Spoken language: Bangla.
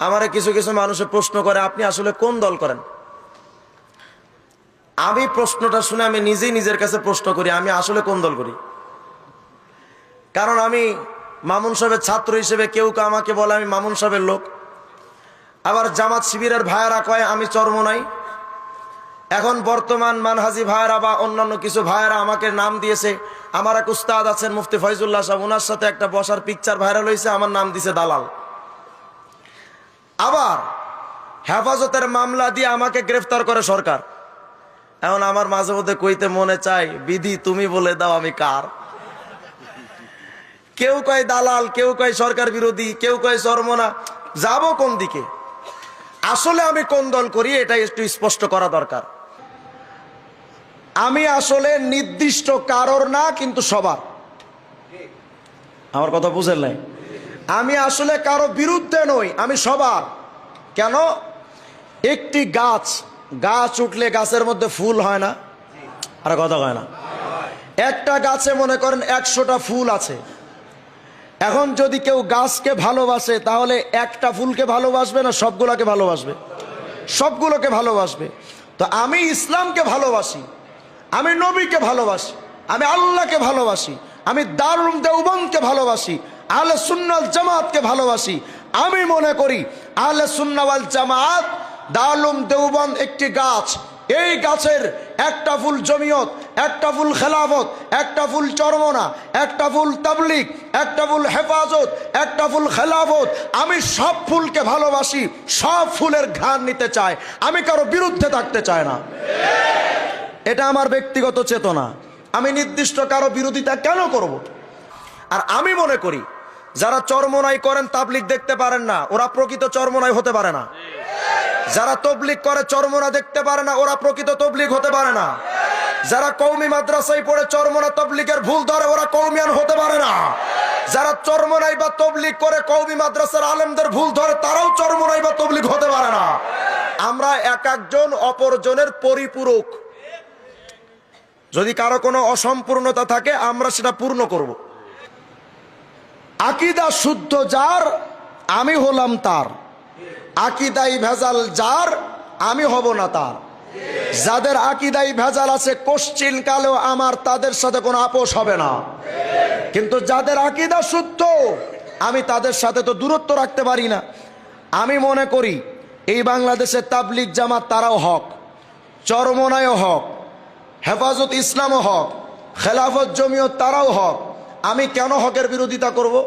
আমারে কিছু কিছু মানুষে প্রশ্ন করে, আপনি আসলে কোন দল করেন? আমি প্রশ্নটা শুনে আমি নিজেই নিজের কাছে প্রশ্ন করি, আমি আসলে কোন দল করি? কারণ আমি মামুন সাহেবের ছাত্র হিসেবে কেউ কেউ আমাকে বলে আমি মামুন সাহেবের লোক। আবার জামাত শিবিরের ভাইয়েরা কয়, আমি চর্ম নাই। এখন বর্তমান মানহাজি ভাইয়েরা বা অন্যান্য কিছু ভাইয়েরা আমাকে নাম দিয়েছে। আমার এক উস্তাদ আছেন মুফতি ফয়জুল্লাহ সাহেব ওনার সাথে একটা বসার পিকচার ভাইরাল হয়েছে, আমার নাম দিছে দালাল। আবার হেফাজতের মামলা দিয়ে আমাকে গ্রেফতার করে সরকার। এখন আমার মাঝে মধ্যে কইতে মনে চাই, বিধি তুমি বলে দাও আমি কার? কেউ কয় দালাল, কেউ কয় সরকার বিরোধী, কেউ কয় চরমনা যাব কোন দিকে? আসলে আমি কোন দল করি, এটা একটু স্পষ্ট করা দরকার। আমি আসলে নির্দিষ্ট কারোর না, কিন্তু সবার। আমার কথা বুঝেন নাই? আমি আসলে কারও বিরুদ্ধে নই, আমি সবার। কেন? একটি গাছ গাছ উঠলে গাছের মধ্যে ফুল হয় না। আর কথা হয় না। একটা গাছে মনে করেন একশোটা ফুল আছে। এখন যদি কেউ গাছকে ভালোবাসে, তাহলে একটা ফুলকে ভালোবাসবে না সবগুলোকে ভালোবাসবে? সবগুলোকে ভালোবাসবে। তো আমি ইসলামকে ভালোবাসি, আমি নবীকে ভালোবাসি, আমি আল্লাহকে ভালোবাসি, আমি দারুম দেওবনকে ভালোবাসি আহলে সুন্নাল জামাতকে ভালোবাসি। আমি মনে করি আহলে সুন্নাওয়াল জামাত দারুম দেওবন একটি গাছ। এই গাছের একটা ফুল জমিয়ত, একটা ফুল খেলাফত, একটা ফুল চরমনা, একটা ফুল তাবলিক একটা ফুল হেফাজত, একটা ফুল খেলাফত। আমি সব ফুলকে ভালোবাসি, সব ফুলের ঘ্রাণ নিতে চাই আমি কারও বিরুদ্ধে থাকতে চাই না। এটা আমার ব্যক্তিগত চেতনা। আমি নির্দিষ্ট কারও বিরোধিতা কেন করব। আর আমি মনে করি যারা চরমনাই করেন তাবলিক দেখতে পারেন না, ওরা প্রকৃত চরমনাই হতে পারে না। যারা তবলিক করে চরমনা দেখতে পারে না, ওরা প্রকৃত তবলিক হতে পারে না। যারা কৌমি মাদ্রাসায় পড়ে চরমনা তবলিকের ভুল ধরে, ওরা কৌমিয়ান হতে পারে না। যারা চরমনাই বা তবলিক করে কৌমি মাদ্রাসার আলেমদের ভুল ধরে, তারাও চরমনাই বা তবলিক হতে পারে না। আমরা এক একজন অপরজনের পরিপূরক। যদি কারও কোনো অসম্পূর্ণতা থাকে, আমরা সেটা পূর্ণ করব। আকিদা শুদ্ধ যার, আমি হলাম তার। আকিদাই ভেজাল যার, আমি হব না তার। যাদের আকিদাই ভেজাল আছে, কোশ্চিন কালেও আমার তাদের সাথে কোনো আপোষ হবে না। কিন্তু যাদের আকিদা শুদ্ধ, আমি তাদের সাথে তো দূরত্ব রাখতে পারি না। আমি মনে করি, এই বাংলাদেশের তাবলিক জামাত তারাও হক, চরমনায়ও হক, হেফাজত ইসলামও হক, খেলাফত জমিও তারাও হক। আমি কেন হকের বিরোধিতা করব।